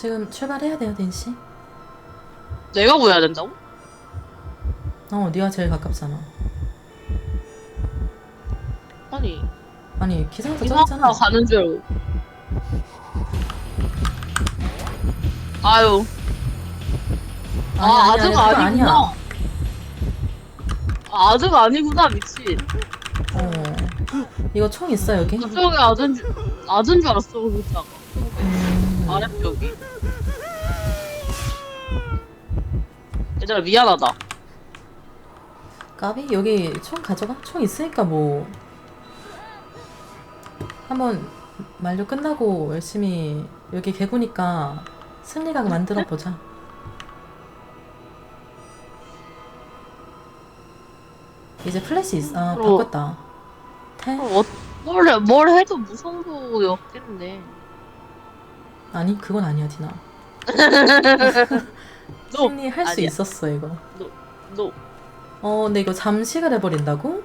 지금 출발해야 돼요, 딘 씨. 내가 보여야 된다고? 어, 네가 제일 가깝잖아. 아니 아니, 기상사 이상하다 쩌잖아. 가는 줄 알고 아유 아 아직 그거 아니 구나 아, 아직 아니구나 미친 어. 이거 총 있어, 여기? 아든 줄 아든 줄 알았어 그러다가 음. 아랫벽이 얘들아 미안하다 까비? 여기 총 가져가? 총 있으니까 뭐. 한번 만료 끝나고 열심히 여기 개구니까 승리각 만들어 보자. 이제 플래시 있, 아, 어. 바꿨다. 태? 어, 뭘, 해- 뭘 해도 무성도였겠네 아니, 그건 아니야, 디나. 너 승리 할 수 아니야. 있었어, 이거. 너 어, 근데 이거 잠식을 해버린다고?